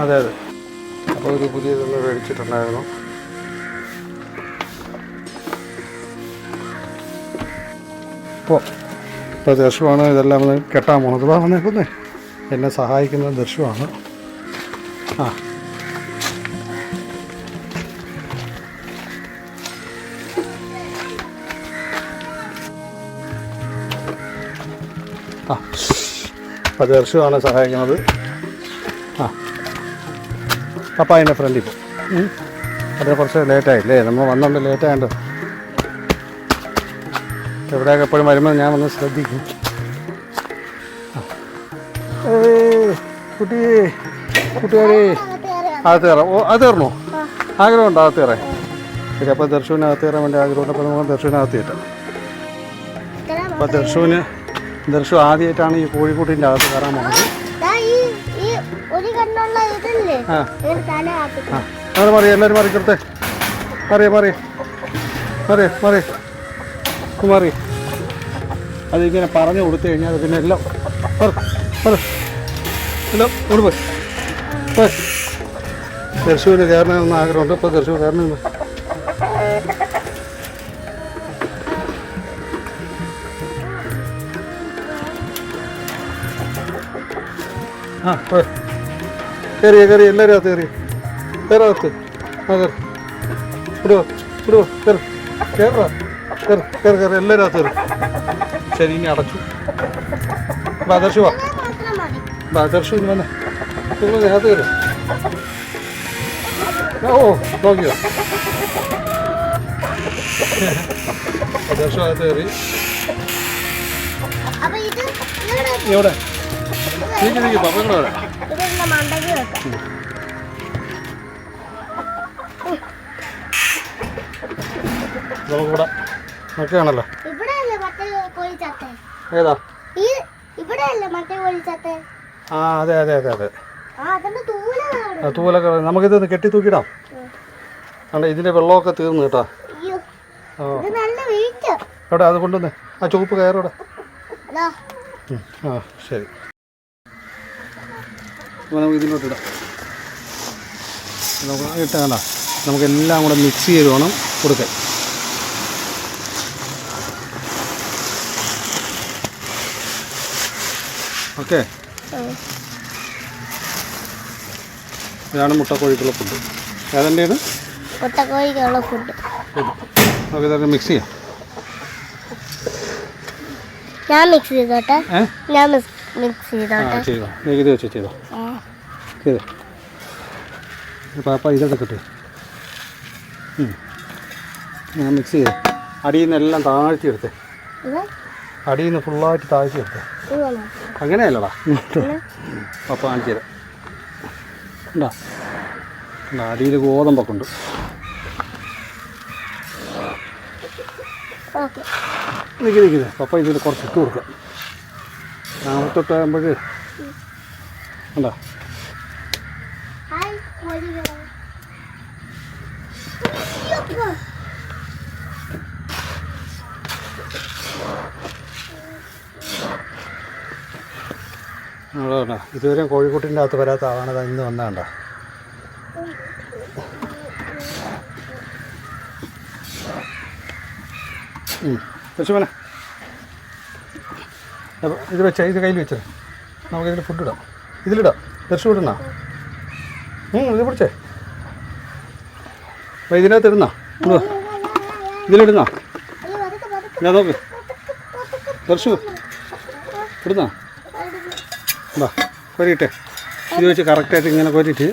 അതെ? അതെ അപ്പോൾ ഒരു പുതിയതൊന്ന് മേടിച്ചിട്ടുണ്ടായിരുന്നു. അപ്പോൾ ഇപ്പോൾ ദർശുവാണ് ഇതെല്ലാം ഒന്ന് കെട്ടാൻ പോകുന്നത് വാ വന്നേക്കുന്നേ എന്നെ സഹായിക്കുന്ന ദർശുവാണ്. ആ. ആ. അപ്പോൾ ഹർഷുവാണ് സഹായിക്കുന്നത്. ആ. അപ്പം അതിന്റെ ഫ്രണ്ടിൽ അത് കുറച്ച് ലേറ്റായില്ലേ നമ്മൾ വന്നുകൊണ്ട് ലേറ്റായതുകൊണ്ട് എവിടെയൊക്കെ എപ്പോഴും വരുമ്പോൾ ഞാൻ ഒന്ന് ശ്രദ്ധിക്കും. കുട്ടി കുട്ടിയാരെ അകത്ത് കയറാം. ഓ അത് കയറണോ? ആഗ്രഹമുണ്ടോ അകത്ത് കയറാൻ? ശരി അപ്പോൾ ദർശുവിനകത്ത് കയറാൻ വേണ്ടി ആഗ്രഹമുണ്ട്. അപ്പോൾ നമുക്ക് ദർശുവിനകത്ത് കയറ്റാം. അപ്പോൾ ദർശുവിന് ദർശു ആദ്യമായിട്ടാണ് ഈ കോഴിക്കൂട്ടിന്റെ അകത്ത് കയറാൻ പോകുന്നത്. അങ്ങനെ മറി കൊടുത്തേ മറിക്കടുത്തെ മറിയ മറി മറിയ മറി അതിങ്ങനെ പറഞ്ഞു കൊടുത്തു കഴിഞ്ഞാൽ പിന്നെ എല്ലാം എല്ലാം കൊടുപ്പ് ദർശുവിന് കയറണമെന്ന് ആഗ്രഹമുണ്ട്. ഇപ്പോൾ ദർശു കയറണമെന്ന് ആ പോയി. കയറിയ കയറി എല്ലാവരും അകത്ത് കയറി കയറകത്ത് ആ കയറി ഇടുവോ ഇടുവോ കയറി കയറ കയറി കയറി കയറി എല്ലാവരും അകത്ത് കയറി ശരി ഇനി അടച്ചു. ബാദർഷു വാ. ബാദർഷു ഇനി വന്നേ. നിങ്ങൾ അകത്ത് കയറി ഓ നോക്കിയോ? ബാദർഷു അകത്ത് കയറി എവിടെ? നമുക്കിവിടെ ഏതാ? ആ അതെ അതെ അതെ നമുക്കിതൊന്ന് കെട്ടി തൂക്കിടാം അണ്ട ഇതിന്റെ വെള്ളമൊക്കെ തീർന്നു കേട്ടോ. എവിടെ അത് കൊണ്ടുവന്നേ. ആ ചുവപ്പ് കയറോടെ. ആ ശരി. അപ്പോൾ നമുക്ക് ഇതിലോട്ട് ഇടാം. നമുക്ക് ഇട്ടാണ്ട നമുക്കെല്ലാം കൂടെ മിക്സ് ചെയ്ത് വേണം കൊടുക്കാൻ. ഓക്കെ? ഇതാണ് മുട്ടക്കോഴിക്കുള്ള ഫുഡ് ഏതെന്റെ ഇത് മുട്ടക്കോഴിക്കുള്ള ഫുഡ് നമുക്ക് ഇതൊക്കെ മിക്സ് ചെയ്യാം. ഞാൻ മിക്സ് ചെയ്തോട്ടെ. ഞാൻ മിക്സ് ആ ചെയ്തോട്ടെ ചെയ്തോ. നീ ഇത് വെച്ച് ചെയ്തോ. ആ. ചെയ്തോ. പാപ്പ ഇതൊക്കെ കിട്ടും. ഞാൻ മിക്സ് ചെയ്തേ. അടിയിൽ നിന്ന് എല്ലാം താഴ്ത്തി എടുത്തേ. അടിയിൽ നിന്ന് ഫുള്ളായിട്ട് താഴ്ത്തി എടുത്തേ? അങ്ങനെയല്ലടാ. പപ്പ കാണിച്ചു തരാം. ഉണ്ടാ അടിയിൽ ഗോതമ്പൊക്കെ ഉണ്ട് നിൽക്കി നിൽക്കുന്നത് പപ്പ ഇതിൽ കുറച്ച് ഇട്ട് കൊടുക്കാം. നാമത്തൊട്ട് ആകുമ്പോൾ ഉണ്ടാ ഹായ് കോഴികളെ അവിടെ ഇതുവരെ കോഴിക്കോട്ടിന്റെ അകത്ത് വരാത്ത ആളാണ്. ഇന്ന് വന്നാണ്ട ഇത് വെച്ചാൽ ഇത് കയ്യിൽ വെച്ചേ. നമുക്കിതിൽ ഫുഡ് ഇടാം. ഇതിലിടാം. ദർശനം ഇടണ ഇത് പിടിച്ചേ. അപ്പോൾ ഇതിനകത്ത് ഇടുന്ന? ഇതിലിടുന്ന? ഞാൻ നോക്ക്. ദർശു ഇടുന്ന? വാ കൊരിയിട്ടെ. ഇത് വെച്ച് കറക്റ്റായിട്ട് ഇങ്ങനെ കൊരിയിട്ട്.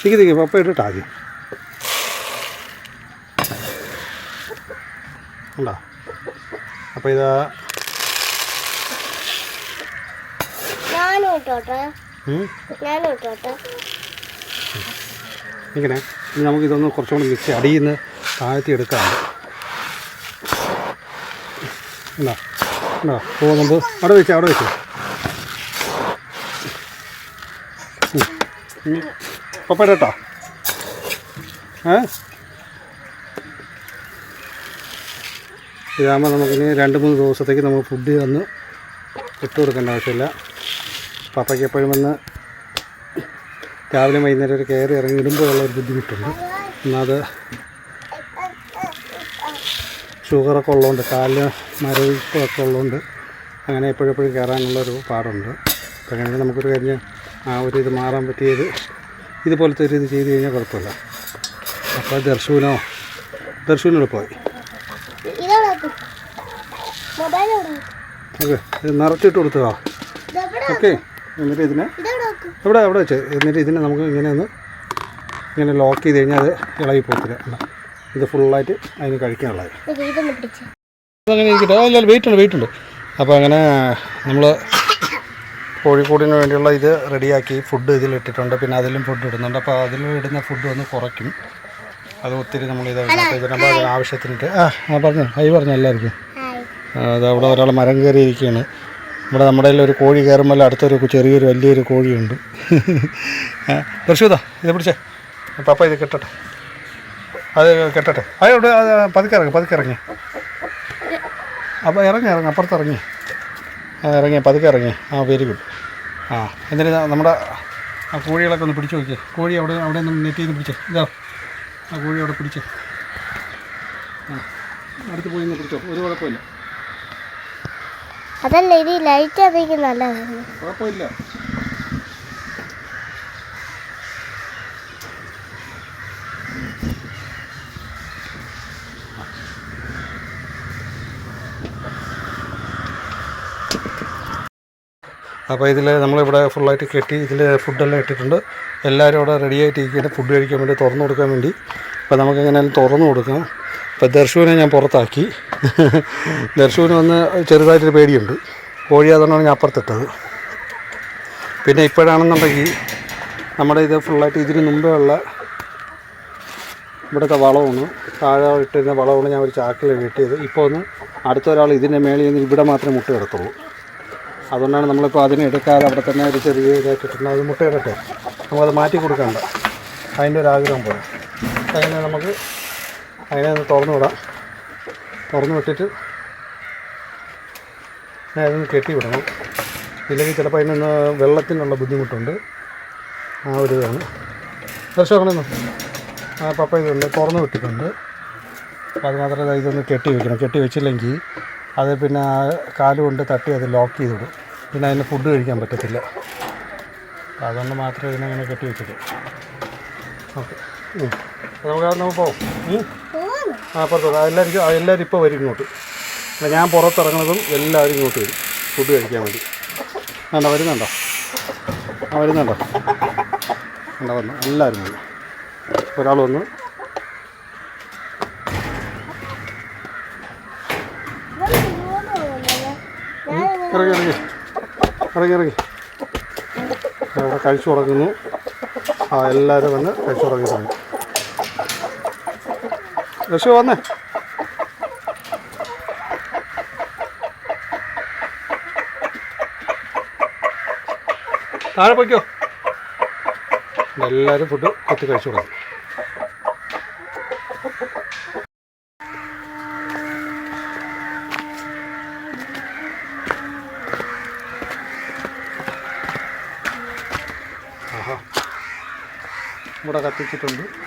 തിക്ക് തിക്ക് പപ്പ ഇട്ടിട്ട് ആദ്യം. ഉണ്ടോ? അപ്പോൾ ഇതാ ഇങ്ങനെ. ഇനി നമുക്ക് ഇതൊന്ന് കുറച്ചും കൂടി മിക്സ് അടിയിൽ നിന്ന് താഴ്ത്തി എടുക്കാം. ഉണ്ടോ? ഉണ്ടോ? പോകുന്നുണ്ട് അവിടെ വെച്ചു അവിടെ വെച്ചു പപ്പ കേട്ടോ ഏ? ഇതാകുമ്പോൾ നമുക്കിനി രണ്ട് മൂന്ന് ദിവസത്തേക്ക് നമുക്ക് ഫുഡ് വന്ന് ഇട്ട് കൊടുക്കേണ്ട ആവശ്യമില്ല. പപ്പയ്ക്ക് എപ്പോഴും വന്ന് രാവിലെ വൈകുന്നേരം ഒരു കയറി ഇറങ്ങി ഇടുമ്പോഴുള്ള ഒരു ബുദ്ധിമുട്ടുണ്ട്. എന്നാത് ഷുഗറൊക്കെ ഉള്ളതുകൊണ്ട് കാലിൽ മരവിപ്പൊക്കെ ഉള്ളതുകൊണ്ട് അങ്ങനെ എപ്പോഴെപ്പോഴും കയറാനുള്ളൊരു പാടുണ്ട്. അപ്പോൾ അങ്ങനെ നമുക്കൊരു കഴിഞ്ഞ് ആ ഒരു ഇത് മാറാൻ പറ്റിയത് ഇതുപോലത്തെ ഒരു ഇത് ചെയ്ത് കഴിഞ്ഞാൽ കുഴപ്പമില്ല. അപ്പോൾ ദർശുവിനോ ദർശുവിനോട് എളുപ്പമായി ഓക്കെ നിറച്ചിട്ട് കൊടുത്തതാ. ഓക്കെ എന്നിട്ട് ഇതിനെ? എവിടെ എവിടെ വെച്ച്? എന്നിട്ട് ഇതിനെ നമുക്ക് ഇങ്ങനെ ഒന്ന് ഇങ്ങനെ ലോക്ക് ചെയ്ത് കഴിഞ്ഞാൽ അത് ഇളകി പോകത്തില്ല? ഇത് ഫുള്ളായിട്ട് അതിന് കഴിക്കാനുള്ളത്. അങ്ങനെ ഇരിക്കട്ടെ. അല്ല വെയിറ്റ് ഉണ്ട് വെയിറ്റ് ഉണ്ട്. അപ്പോൾ അങ്ങനെ നമ്മൾ കോഴിക്കോടിന് വേണ്ടിയുള്ള ഇത് റെഡിയാക്കി ഫുഡ് ഇതിലിട്ടിട്ടുണ്ട് പിന്നെ അതിലും ഫുഡ് ഇടുന്നുണ്ട്. അപ്പോൾ അതിൽ ഇടുന്ന ഫുഡ് ഒന്ന് കുറയ്ക്കും. അത് ഒത്തിരി നമ്മൾ ഇത് അതിന് ആവശ്യത്തിനിട്ട് ആ ആ പറഞ്ഞു. ഹൈ പറഞ്ഞു എല്ലാവർക്കും. അവിടെ ഒരാൾ മരം കയറിയിരിക്കുകയാണ്. ഇവിടെ നമ്മുടെ ഒരു കോഴി കയറുമ്പോൾ അടുത്തൊരു ചെറിയൊരു വലിയൊരു കോഴിയുണ്ട്. ദർശുതാ ഇത് പിടിച്ചേ. പപ്പ ഇത് കെട്ടട്ടെ. അത് കെട്ടട്ടെ. അത് പതുക്കെ ഇറങ്ങി പതുക്കെ അപ്പോൾ ഇറങ്ങി ഇറങ്ങി അപ്പുറത്ത് ഇറങ്ങി ഇറങ്ങി പതുക്കെ ഇറങ്ങി. ആ വെരി ഗുഡ് ആ എന്നിട്ട് നമ്മുടെ ആ കോഴികളൊക്കെ ഒന്ന് പിടിച്ചു നോക്കിയേ. കോഴി അവിടെ അവിടെ നിന്ന് നെറ്റ് ചെയ്ത് പിടിച്ചേ. ഇതാ ആ കോഴി അവിടെ പിടിച്ചേ. അടുത്ത് പോയി ഒന്ന് പിടിച്ചോ. ഒരു കുഴപ്പമില്ല. അതല്ല ഇത് ലൈറ്റ് അതിക്ക് നല്ലതാണ്. അപ്പോൾ ഇതിൽ നമ്മളിവിടെ ഫുള്ളായിട്ട് കെട്ടി ഇതിൽ ഫുഡെല്ലാം ഇട്ടിട്ടുണ്ട്. എല്ലാവരും അവിടെ റെഡി ആയിട്ട് ഫുഡ് കഴിക്കാൻ വേണ്ടി തുറന്നു കൊടുക്കാൻ വേണ്ടി. അപ്പോൾ നമുക്ക് എങ്ങനെയാലും തുറന്നു കൊടുക്കാം. ഇപ്പോൾ ദർശുവിനെ ഞാൻ പുറത്താക്കി. ദർശുവിന് വന്ന് ചെറുതായിട്ടൊരു പേടിയുണ്ട്. കോഴി അതുകൊണ്ടാണ് ഞാൻ അപ്പുറത്തിട്ടത്. പിന്നെ ഇപ്പോഴാണെന്നുണ്ടെങ്കിൽ നമ്മുടെ ഇത് ഫുള്ളായിട്ട് ഇതിന് മുമ്പേ ഉള്ള ഇവിടുത്തെ വളമാണ്. താഴെ ഇട്ടിരുന്ന വളമാണ് ഞാൻ ഒരു ചാക്കിൽ കെട്ടിയത്. ഇപ്പോൾ ഒന്ന് അടുത്ത ഒരാൾ ഇതിന്റെ മേളിൽ നിന്ന് ഇവിടെ മാത്രമേ മുട്ട കിടത്തുള്ളൂ അതുകൊണ്ടാണ് നമ്മളിപ്പോൾ അതിനെ എടുക്കാതെ അവിടെ തന്നെ ഒരു ചെറിയ ഇതാക്കിയിട്ടുണ്ട് അത് മുട്ട ഇടട്ടെ. നമുക്കത് മാറ്റി കൊടുക്കണ്ട. അതിന്റെ ഒരു ആഗ്രഹം പോലെ. അതിനെ നമുക്ക് അതിനെ ഒന്ന് തുറന്നു വിടാം. തുറന്നു വിട്ടിട്ട് അതൊന്ന് കെട്ടി വിടണം. ഇല്ലെങ്കിൽ ചിലപ്പോൾ അതിനൊന്ന് വെള്ളത്തിനുള്ള ബുദ്ധിമുട്ടുണ്ട്. ആ ഒരു ഇതാണ്. ദർശകണെന്ന് ആ പപ്പ ഇതുണ്ട് തുറന്നു വിട്ടിട്ടുണ്ട് അപ്പോൾ അത് മാത്രമല്ല ഇതൊന്ന് കെട്ടി വെക്കണം. കെട്ടി വെച്ചില്ലെങ്കിൽ അത് പിന്നെ കാലുകൊണ്ട് തട്ടി അത് ലോക്ക് ചെയ്തിടും പിന്നെ അതിന് ഫുഡ് കഴിക്കാൻ പറ്റത്തില്ല. അപ്പോൾ അതുകൊണ്ട് മാത്രമേ ഇതിനങ്ങനെ കെട്ടി വെച്ചിട്ട് ഓക്കെ. നമുക്ക് നമുക്ക് പോവും. ഉം. പോവാന്ന് ആ പുറത്തോട്ട് എല്ലാവർക്കും എല്ലാവരും ഇപ്പോൾ വരും ഇങ്ങോട്ട്. ഞാൻ പുറത്തിറങ്ങുന്നതും എല്ലാവരും ഇങ്ങോട്ട് വരും. ഫുഡ് കഴിക്കാൻ വേണ്ടി. വേണ്ട വരുന്നുണ്ടോ? ആ വരുന്നുണ്ടോ? വേണ്ട വന്നു. എല്ലാവരും വന്നു. ഒരാൾ വന്നു. ഇറങ്ങി ഇറങ്ങി. ഇറങ്ങി ഇറങ്ങി. അവിടെ കഴിച്ചു തുടങ്ങുന്നു ആ എല്ലാവരും വന്ന് കഴിച്ചു തുടങ്ങി തുടങ്ങി. രക്ഷ വന്നേ. താഴെ പോയിക്കോ. എല്ലാവരും ഫുഡ് കൊത്തി കഴിച്ചു കൊടുക്കും. ഇവിടെ കത്തിച്ചിട്ടുണ്ട്.